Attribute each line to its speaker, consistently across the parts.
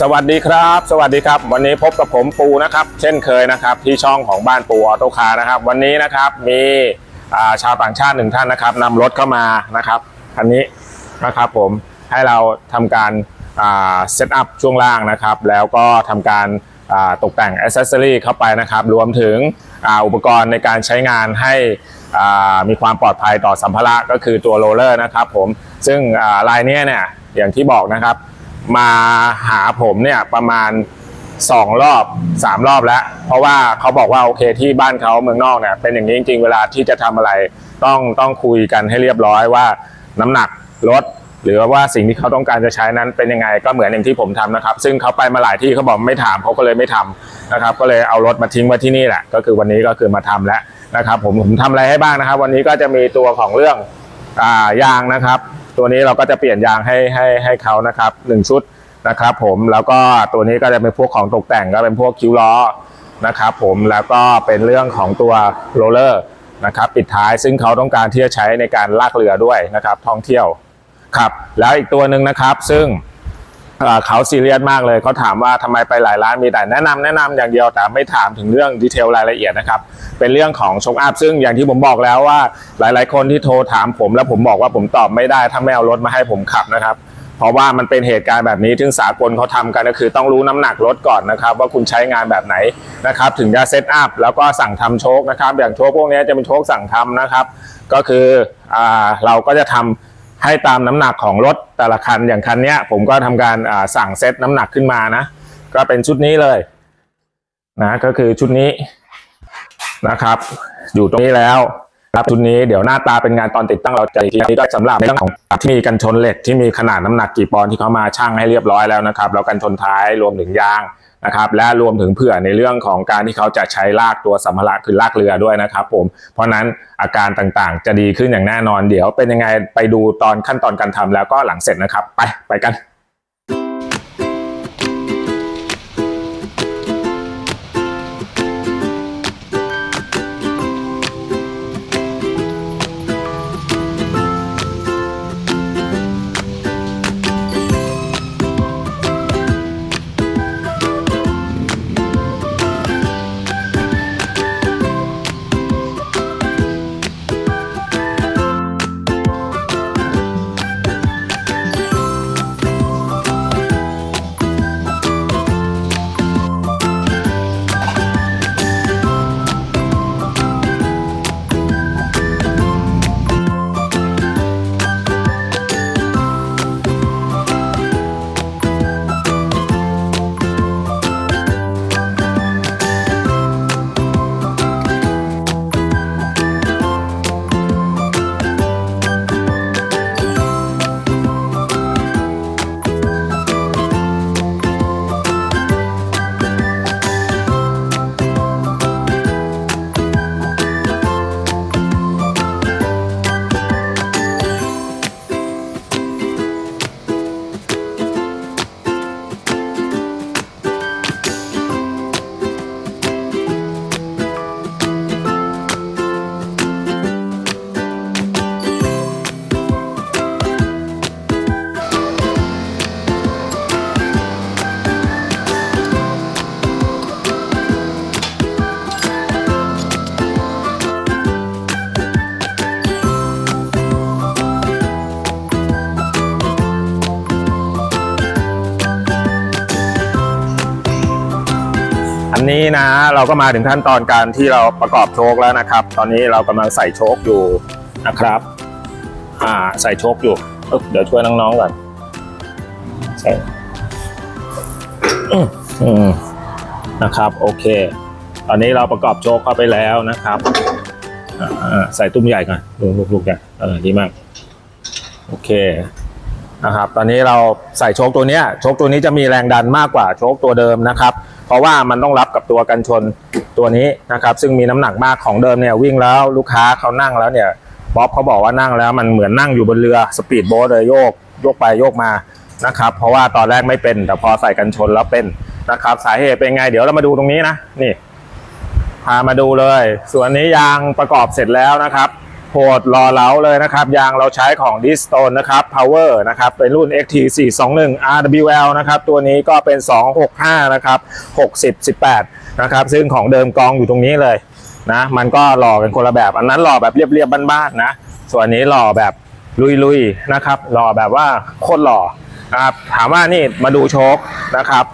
Speaker 1: สวัสดีครับ สวัสดีครับ วันนี้พบกับผมปูนะครับ เช่นเคยนะครับ ที่ช่องของบ้านปูออโต้คาร์นะครับ วันนี้นะครับมีชาวต่างชาติหนึ่งท่านนะครับนำรถเข้ามานะครับคันนี้นะครับผมให้เราทำการเซตอัพช่วงล่างนะครับ แล้วก็ทำการตกแต่งอ c เซสซอรีเข้าไปนะครับ รวมถึงอ,อุปกรณ์ในการใช้งานให้มีความปลอดภัยต่อสัมภาระก็คือตัวโรลเลอร์นะครับผมซึ่งอ่าลายนี้เนี่ยอย่างที่บอกนะครับ มาหาผมเนี่ยประมาณ2รอบ3รอบแล้ว เพราะว่าเขาบอกว่าโอเคที่บ้านเขาเมืองนอกเนี่ยเป็นอย่างนี้จริงๆเวลาที่จะทำอะไรต้องต้องคุยกันให้เรียบร้อยว่าน้ำหนักรถหรือว่าสิ่งที่เขาต้องการจะใช้นั้นเป็นยังไงก็เหมือนอย่างที่ผมทำนะครับ ซึ่งเขาไปมาหลายที่เขาบอกไม่ถามเขาก็เลยไม่ทำนะครับ ก็เลยเอารถมาทิ้งไว้ที่นี่แหละก็คือวันนี้ก็คือมาทำแล้วนะครับ ผมผมทำอะไรให้บ้างนะครับ วันนี้ก็จะมีตัวของเรื่องอ่ายางนะครับ ตัวนี้เราก็จะเปลี่ยนยางให้ให้ให้เขานะครับหนึ่งชุดนะครับ ผมแล้วก็ตัวนี้ก็จะเป็นพวกของตกแต่งก็เป็นพวกคิ้วล้อนะครับ ผมแล้วก็เป็นเรื่องของตัวโรลเลอร์นะครับปิดท้ายซึ่งเขาต้องการที่จะใช้ในการลากเรือด้วยนะครับ ท่องเที่ยวครับแล้วอีกตัวหนึ่งนะครับ ซึ่ง เขาซีเรียสมากเลยเขาถามว่าทำไมไปหลายร้านมีแต่แนะนำแนะนำอย่างเดียวแต่ไม่ถามถึงเรื่องดีเทลรายละเอียดนะครับเป็นเรื่องของชงอัพซึ่งอย่างที่ผมบอกแล้วว่าหลาย ๆ คนที่โทรถามผมแล้วผมบอกว่าผมตอบไม่ได้ถ้าไม่เอารถมาให้ผมขับนะครับเพราะว่ามันเป็นเหตุการณ์แบบนี้ที่สากลเขาทำกันก็คือต้องรู้น้ำหนักรถก่อนนะครับ ว่าคุณใช้งานแบบไหนนะครับถึงจะเซตอัพแล้วก็สั่งทำโชคนะครับ อย่างโชคพวกนี้จะเป็นโชคสั่งทำนะครับ ก็คืออเราก็จะทำ ให้ตามน้ำหนักของรถแต่ละคันอย่างคันเนี้ย ผมก็ทำการสั่งเซตน้ำหนักขึ้นมานะ ก็เป็นชุดนี้เลยนะก็คือชุดนี้นะครับ อยู่ตรงนี้แล้วครับชุดนี้เดี๋ยวหน้าตาเป็นงานตอนติดตั้งเราจะอีกทีนี้ก็สำหรับในเรื่องของที่มีกันชนเหล็กที่มีขนาดน้ำหนักกี่ปอนด์ที่เขามาช่างให้เรียบร้อยแล้วนะครับแล้วกันชนท้ายรวมถึงยาง นะครับและรวมถึงเผื่อในเรื่องของการที่เขาจะใช้ลากตัวสัมภาระคือลากเรือด้วยนะครับผมเพราะฉะนั้นอาการต่างๆ จะดีขึ้นอย่างแน่นอนเดี๋ยวเป็นยังไงไปดูตอนขั้นตอนการทำแล้วก็หลังเสร็จนะครับ ไปไปกัน นี้นะเราก็มาถึงขั้นตอนการที่เราประกอบโชคแล้วนะครับ ตอนนี้เรากำลังใส่โชคอยู่นะครับอ่าใส่โชคอยู่เเดี๋ยวช่วยน้องๆก่อนใส่นะครับโอเค ตอนนี้เราประกอบโชคเข้าไปแล้วนะครับอ่าใส่ตุ้มใหญ่ก่อนลูกๆๆใหญ่เออดีมากโอเคนะครับ ตอนนี้เราใส่โชคตัวนี้โชคตัวนี้จะมีแรงดันมากกว่าโชคตัวเดิมนะครับ เพราะว่ามันต้องรับกับตัวกันชนตัวนี้นะครับ ซึ่งมีน้ำหนักมากของเดิมเนี่ยวิ่งแล้วลูกค้าเขานั่งแล้วเนี่ยบ๊อบเขาบอกว่านั่งแล้วมันเหมือนนั่งอยู่บนเรือสปีดโบ๊ทเลยโยกโยกไปโยกมานะครับ เพราะว่าตอนแรกไม่เป็น แต่พอใส่กันชนแล้วเป็นนะครับ สาเหตุเป็นไง เดี๋ยวเรามาดูตรงนี้นะนี่พามาดูเลย ส่วนนี้ยางประกอบเสร็จแล้วนะครับ โหดรอเล้าเลยนะครับ ยางเราใช้ของ d i s t o n นะครับ Power นะครับ เป็นรุ่น XT 421 RWL นะครับ ตัวนี้ก็เป็น 265 นะครับ 60 18 นะครับ ซึ่งของเดิมกองอยู่ตรงนี้เลยนะ มันก็หล่อกันคนละแบบ อันนั้นหล่อแบบเรียบๆบ้านๆนะ ส่วนนนี้หล่อแบบลุยๆนะครับ หล่อแบบว่าโคตรหล่อนะครับ ถามว่านี่มาดูโชคนะครับ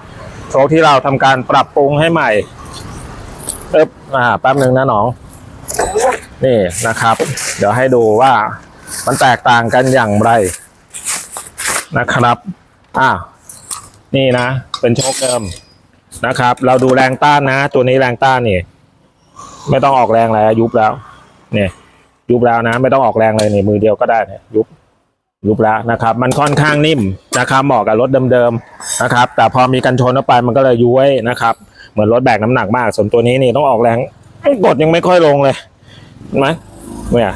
Speaker 1: โชคที่เราทำการปรับปรุงให้ใหม่เอ๊บอ่า แป๊บหนึ่งนะน้อง นี่นะครับ เดี๋ยวให้ดูว่ามันแตกต่างกันอย่างไรนะครับอ่านี่นะ เป็นโชคเดิมนะครับ เราดูแรงต้านนะ ตัวนี้แรงต้านนี่ ไม่ต้องออกแรงแล้วยุบแล้ว เนี่ย ยุบแล้วนะ ไม่ต้องออกแรงเลยนี่มือเดียวก็ได้เนี่ยยุบยุบแล้วนะครับ มันค่อนข้างนิ่มนะครับเหมาะกับรถเดิมๆนะครับ แต่พอมีกันชนเข้าไปมันก็เลยย้วยนะครับ เหมือนรถแบกน้ำหนักมากส่วนตัวนี้นี่ต้องออกแรงกดยังไม่ค่อยลงเลย ไหมเนี่ย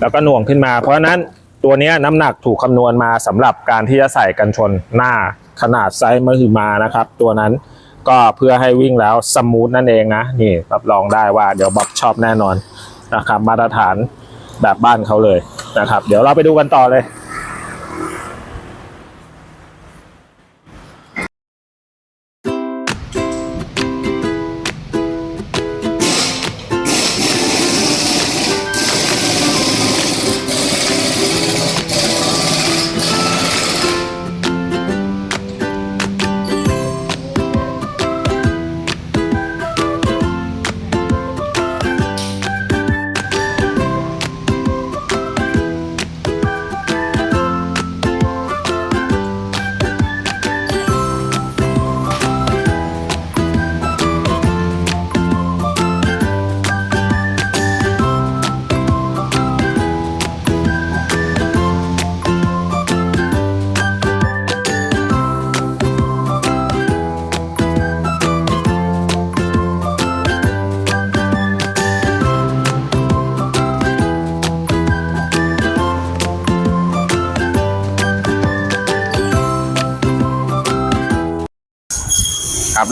Speaker 1: แล้วก็หน่วงขึ้นมา เพราะนั้นตัวนี้น้ำหนักถูกคำนวณมาสำหรับการที่จะใส่กันชนหน้าขนาดไซส์มหึมานะครับ ตัวนั้นก็เพื่อให้วิ่งแล้วสมูทนั่นเองนะ นี่รับรองได้ว่าเดี๋ยวบ๊อบชอบแน่นอนนะครับ มาตรฐานแบบบ้านเขาเลยนะครับ เดี๋ยวเราไปดูกันต่อเลย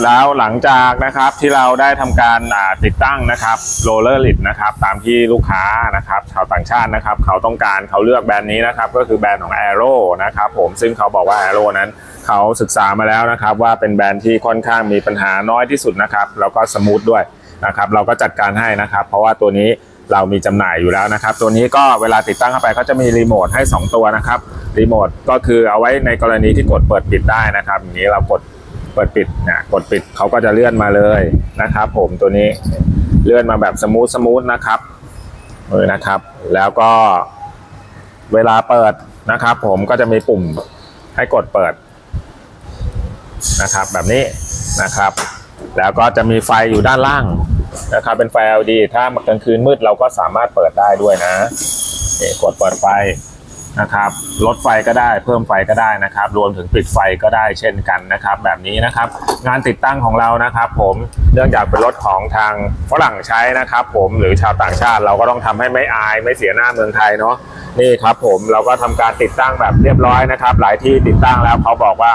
Speaker 1: แล้วหลังจากนะครับที่เราได้ทำการติดตั้งนะครับโรลเลอร์ลิดนะครับตามที่ลูกค้านะครับชาวต่างชาตินะครับเขาต้องการเขาเลือกแบรนด์นี้นะครับก็คือแบรนด์ของ a อ r o นะครับผมซึ่งเขาบอกว่า a อ r o นั้นเขาศึกษามาแล้วนะครับว่าเป็นแบรนด์ที่ค่อนข้างมีปัญหาน้อยที่สุดนะครับแล้วก็สมูทด้วยนะครับเราก็จัดการให้นะครับ เพราะว่าตัวนี้เรามีจำหน่ายอยู่แล้วนะครับ ตัวนี้ก็เวลาติดตั้งเข้าไปเขาจะมีรีโมทให้ 2 ตัวนะครับรีโมทก็คือเอาไว้ในกรณีที่กดเปิดปิดได้นะครับอย่างนี้เรากด เปิดปิดนะกดปิดเขาก็จะเลื่อนมาเลยนะครับ ผมตัวนี้เลื่อนมาแบบสมูทสมูทนะครับเออนะครับ แล้วก็เวลาเปิดนะครับ ผมก็จะมีปุ่มให้กดเปิดนะครับ แบบนี้นะครับ แล้วก็จะมีไฟอยู่ด้านล่างนะครับ เป็นไฟ LED ถ้ากลางคืนมืดเราก็สามารถเปิดได้ด้วยนะกดเปิดไฟ นะครับลดไฟก็ได้เพิ่มไฟก็ได้นะครับ รวมถึงปิดไฟก็ได้เช่นกันนะครับ แบบนี้นะครับ งานติดตั้งของเรานะครับ ผมเนื่องจากเป็นรถของทางฝรั่งใช้นะครับ ผมหรือชาวต่างชาติเราก็ต้องทำให้ไม่อายไม่เสียหน้าเมืองไทยเนาะนี่ครับ ผมเราก็ทำการติดตั้งแบบเรียบร้อยนะครับ หลายที่ติดตั้งแล้วเขาบอกว่า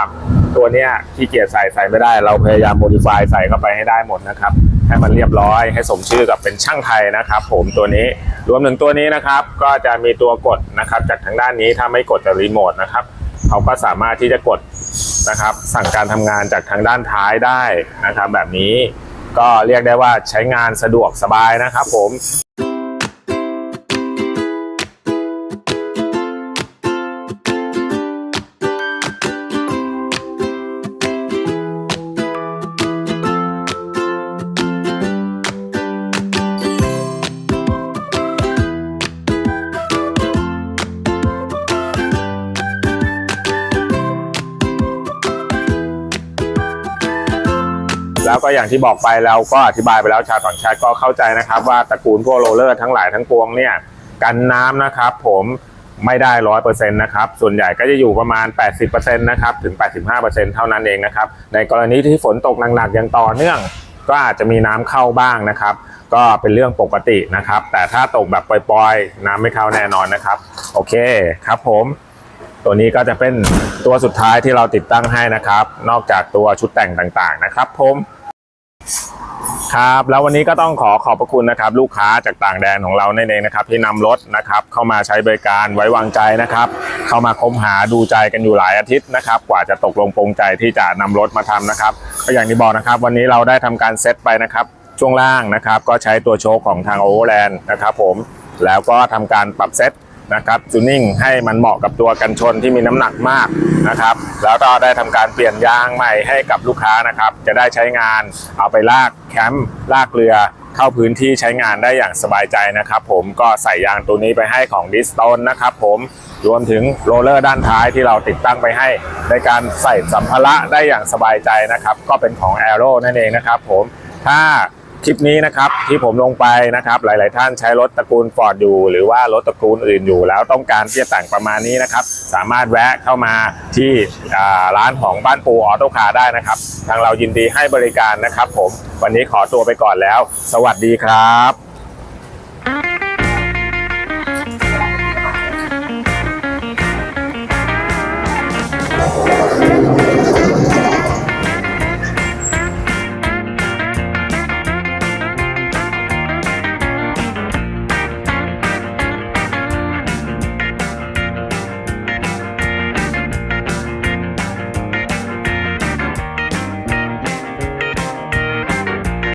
Speaker 1: ตัวเนี้ยที่เกียจใส่ใส่ไม่ได้ เราพยายามโมดิฟายใส่เข้าไปให้ได้หมดนะครับ ให้มันเรียบร้อย ให้สมชื่อกับเป็นช่างไทยนะครับ ผมตัวนี้รวมถึงตัวนี้นะครับ ก็จะมีตัวกดนะครับ จากทางด้านนี้ถ้าไม่กดจากรีโมทนะครับเขาก็สามารถที่จะกดนะครับ สั่งการทำงานจากทางด้านท้ายได้นะครับ แบบนี้ก็เรียกได้ว่าใช้งานสะดวกสบายนะครับ ผม แล้วก็อย่างที่บอกไปเราก็อธิบายไปแล้วชาวต่างชาติก็เข้าใจนะครับ ว่าตระกูลพวกโรลเลอร์ทั้งหลายทั้งปวงเนี่ยกันน้ำนะครับ ผมไม่ได้ร้อยเปอร์เซ็นต์นะครับ ส่วนใหญ่ก็จะอยู่ประมาณ 80%นะครับ ถึง 85%เท่านั้นเองนะครับ ในกรณีที่ฝนตกหนักๆอย่างต่อเนื่อง ก็อาจจะมีน้ำเข้าบ้างนะครับ ก็เป็นเรื่องปกตินะครับ แต่ถ้าตกแบบปล่อยๆ น้ำไม่เข้าแน่นอนนะครับ โอเคครับผม ตัวนี้ก็จะเป็นตัวสุดท้ายที่เราติดตั้งให้นะครับ นอกจากตัวชุดแต่งต่างๆนะครับผม ครับแล้ววันนี้ก็ต้องขอขอบพระคุณนะครับ ลูกค้าจากต่างแดนของเรานั่นเองนะครับ ที่นำรถนะครับ เข้ามาใช้บริการไว้วางใจนะครับ เข้ามาคบหาดูใจกันอยู่หลายอาทิตย์นะครับ กว่าจะตกลงปรงใจที่จะนำรถมาทำนะครับก็อย่างที่บอกนะครับ วันนี้เราได้ทำการเซตไปนะครับ ช่วงล่างนะครับ ก็ใช้ตัวโชคของทางโอเวอร์แลนด์นะครับ ผมแล้วก็ทำการปรับเซต นะครับจูนิ่งให้มันเหมาะกับตัวกันชนที่มีน้ำหนักมากนะครับ แล้วก็ได้ทำการเปลี่ยนยางใหม่ให้กับลูกค้านะครับ จะได้ใช้งานเอาไปลากแคมป์ลากเรือเข้าพื้นที่ใช้งานได้อย่างสบายใจนะครับ ผมก็ใส่ยางตัวนี้ไปให้ของดิสโตนนะครับ ผมรวมถึงโรลเลอร์ด้านท้ายที่เราติดตั้งไปให้ ในการใส่สัมภาระได้อย่างสบายใจนะครับ ก็เป็นของ a อ r o นั่นเองนะครับ ผมถ้า คลิปนี้นะครับที่ผมลงไปนะครับหลาย ๆ ท่านใช้รถตระกูลฟอร์ดอยู่ หรือว่ารถตระกูลอื่นอยู่ แล้วต้องการที่จะแต่งประมาณนี้นะครับ สามารถแวะเข้ามาที่ร้านของบ้านปูออโต้คาร์ได้นะครับ ทางเรายินดีให้บริการนะครับ ผมวันนี้ขอตัวไปก่อนแล้ว สวัสดีครับ